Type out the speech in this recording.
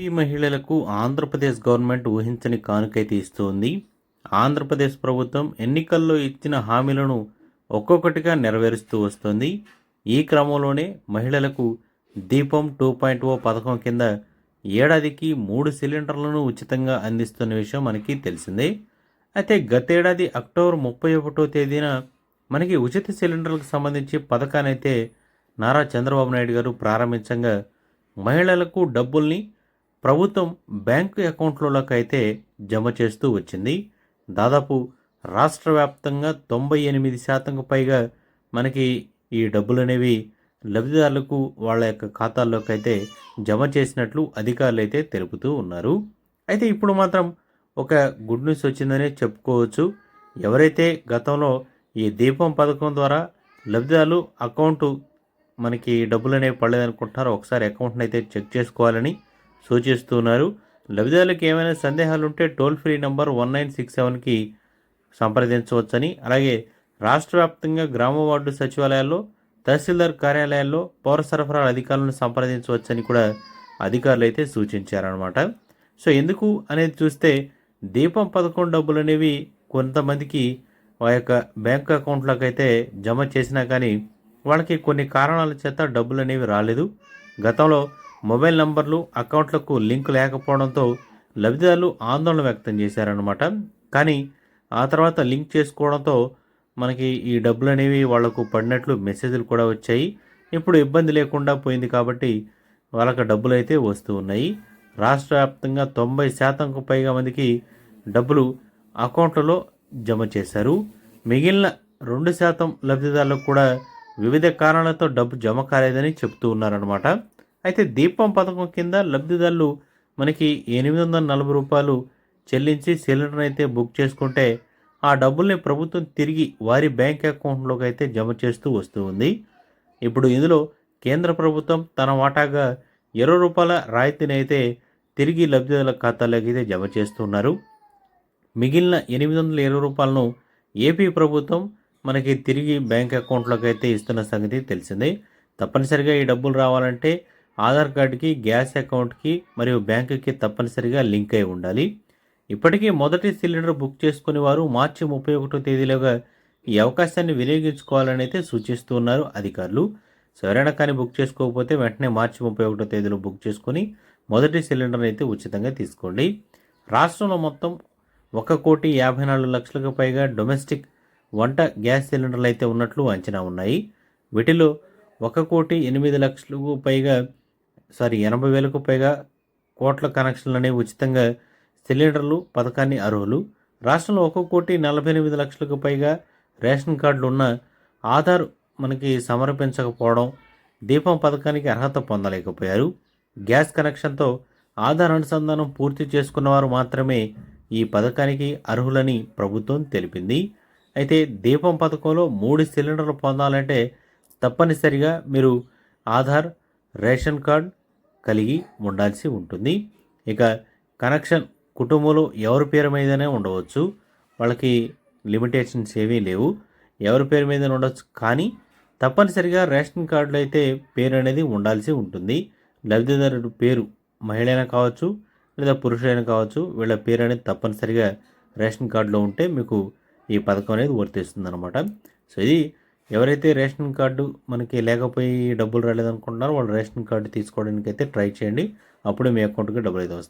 SP మహిళలకు Andhra Pradesh government ఊహించని కానుకైతే ఇస్తోంది. ఆంధ్రప్రదేశ్ ప్రభుత్వం ఎన్నికల్లో ఇచ్చిన హామీలను ఒక్కొక్కటిగా నెరవేరుస్తూ వస్తుంది. ఈ క్రమంలోనే మహిళలకు దీపం టూ పాయింట్ ఓ పథకం కింద ఏడాదికి మూడు సిలిండర్లను ఉచితంగా అందిస్తున్న విషయం మనకి తెలిసిందే. అయితే గతేడాది అక్టోబర్ ముప్పై ఒకటో తేదీన మనకి ఉచిత సిలిండర్లకు సంబంధించి పథకాన్ని అయితే నారా చంద్రబాబు నాయుడు గారు ప్రారంభించగా మహిళలకు డబ్బుల్ని ప్రభుత్వం బ్యాంకు అకౌంట్లలోకి అయితే జమ చేస్తూ వచ్చింది. దాదాపు రాష్ట్ర వ్యాప్తంగా తొంభై ఎనిమిది శాతంకు పైగా మనకి ఈ డబ్బులు అనేవి లబ్ధిదారులకు వాళ్ళ యొక్క ఖాతాల్లోకి అయితే జమ చేసినట్లు అధికారులు అయితే తెలుపుతూ ఉన్నారు. అయితే ఇప్పుడు మాత్రం ఒక గుడ్ న్యూస్ వచ్చిందనే చెప్పుకోవచ్చు. ఎవరైతే గతంలో ఈ దీపం పథకం ద్వారా లబ్ధిదారులు అకౌంటు మనకి డబ్బులు అనేవి పడలేదనుకుంటున్నారో ఒకసారి అకౌంట్ని అయితే చెక్ చేసుకోవాలని సూచిస్తున్నారు. లబ్ధిదారులకు ఏమైనా సందేహాలు ఉంటే toll free number one nine six సెవెన్కి సంప్రదించవచ్చని అలాగే రాష్ట్ర వ్యాప్తంగా గ్రామ వార్డు సచివాలయాల్లో తహసీల్దార్ కార్యాలయాల్లో పౌర సరఫరాల అధికారులను సంప్రదించవచ్చని కూడా అధికారులు అయితే సూచించారనమాట సో ఎందుకు అనేది చూస్తే దీపం పథకం డబ్బులు అనేవి కొంతమందికి ఆ యొక్క బ్యాంక్ అకౌంట్లోకి అయితే జమ చేసినా కానీ వాళ్ళకి కొన్ని కారణాల చేత డబ్బులు అనేవి రాలేదు. గతంలో మొబైల్ నంబర్లు అకౌంట్లకు లింక్ లేకపోవడంతో లబ్ధిదారులు ఆందోళన వ్యక్తం చేశారనమాట కానీ ఆ తర్వాత లింక్ చేసుకోవడంతో మనకి ఈ డబ్బులు అనేవి వాళ్ళకు పడినట్లు మెసేజ్లు కూడా వచ్చాయి. ఇప్పుడు ఇబ్బంది లేకుండా పోయింది కాబట్టి వాళ్ళకి డబ్బులు అయితే వస్తూ ఉన్నాయి. రాష్ట్ర వ్యాప్తంగా తొంభై శాతంకు పైగా మందికి డబ్బులు అకౌంట్లలో జమ చేశారు. మిగిలిన రెండు శాతం లబ్ధిదారులకు కూడా వివిధ కారణాలతో డబ్బు జమ కాలేదని చెప్తూ ఉన్నారనమాట అయితే దీపం పథకం కింద లబ్ధిదారులు మనకి ఎనిమిది వందల నలభై రూపాయలు చెల్లించి సిలిండర్ అయితే బుక్ చేసుకుంటే ఆ డబ్బుల్ని ప్రభుత్వం తిరిగి వారి బ్యాంక్ అకౌంట్లోకి అయితే జమ చేస్తూ వస్తూ ఉంది. ఇప్పుడు ఇందులో కేంద్ర ప్రభుత్వం తన వాటాగా ఇరవై రూపాయల రాయితీని అయితే తిరిగి లబ్ధిదారుల ఖాతాలోకి అయితే జమ చేస్తున్నారు. మిగిలిన ఎనిమిది వందల ఇరవై రూపాయలను ఏపీ ప్రభుత్వం మనకి తిరిగి బ్యాంక్ అకౌంట్లోకి అయితే ఇస్తున్న సంగతి తెలిసిందే. తప్పనిసరిగా ఈ డబ్బులు రావాలంటే ఆధార్ కార్డుకి గ్యాస్ అకౌంట్కి మరియు బ్యాంకుకి తప్పనిసరిగా లింక్ అయి ఉండాలి. ఇప్పటికీ మొదటి సిలిండర్ బుక్ చేసుకునే వారు మార్చి ముప్పై ఒకటో తేదీలోగా ఈ అవకాశాన్ని వినియోగించుకోవాలని అయితే సూచిస్తున్నారు అధికారులు. సో ఎవరైనా కానీ బుక్ చేసుకోకపోతే వెంటనే మార్చి ముప్పై ఒకటో తేదీలో బుక్ చేసుకొని మొదటి సిలిండర్ అయితే ఉచితంగా తీసుకోండి. రాష్ట్రంలో మొత్తం ఒక కోటి యాభై నాలుగు లక్షలకు పైగా డొమెస్టిక్ వంట గ్యాస్ సిలిండర్లు అయితే ఉన్నట్లు అంచనా ఉన్నాయి. వీటిలో ఒక కోటి ఎనిమిది లక్షలకు పైగా సారీ ఎనభై వేలకు పైగా కోట్ల కనెక్షన్లు ఉచితంగా సిలిండర్లు పథకాన్ని అర్హులు. రాష్ట్రంలో ఒక కోటి నలభై ఎనిమిది లక్షలకు పైగా రేషన్ కార్డులు ఉన్న ఆధార్ మనకి సమర్పించకపోవడం దీపం పథకానికి అర్హత పొందలేకపోయారు. గ్యాస్ కనెక్షన్తో ఆధార్ అనుసంధానం పూర్తి చేసుకున్నవారు మాత్రమే ఈ పథకానికి అర్హులని ప్రభుత్వం తెలిపింది. అయితే దీపం పథకంలో మూడు సిలిండర్లు పొందాలంటే తప్పనిసరిగా మీరు ఆధార్ రేషన్ కార్డ్ కలిగి ఉండాల్సి ఉంటుంది. ఇక కనెక్షన్ కుటుంబంలో ఎవరి పేరు మీదనే ఉండవచ్చు. వాళ్ళకి లిమిటేషన్స్ ఏవీ లేవు. ఎవరి పేరు మీద ఉండొచ్చు. కానీ తప్పనిసరిగా రేషన్ కార్డులో అయితే పేరు అనేది ఉండాల్సి ఉంటుంది. లబ్ధిదారుడు పేరు మహిళైనా కావచ్చు లేదా పురుషులైనా కావచ్చు వీళ్ళ పేరు అనేది తప్పనిసరిగా రేషన్ కార్డులో ఉంటే మీకు ఈ పథకం అనేది వర్తిస్తుంది అనమాట సో ఇది ఎవరైతే రేషన్ కార్డు మనకి లేకపోయి డబ్బులు రాలేదనుకుంటున్నారో వాళ్ళు రేషన్ కార్డు తీసుకోవడానికి అయితే ట్రై చేయండి. అప్పుడే మీ అకౌంట్కి డబ్బులు అయితే వస్తాయి.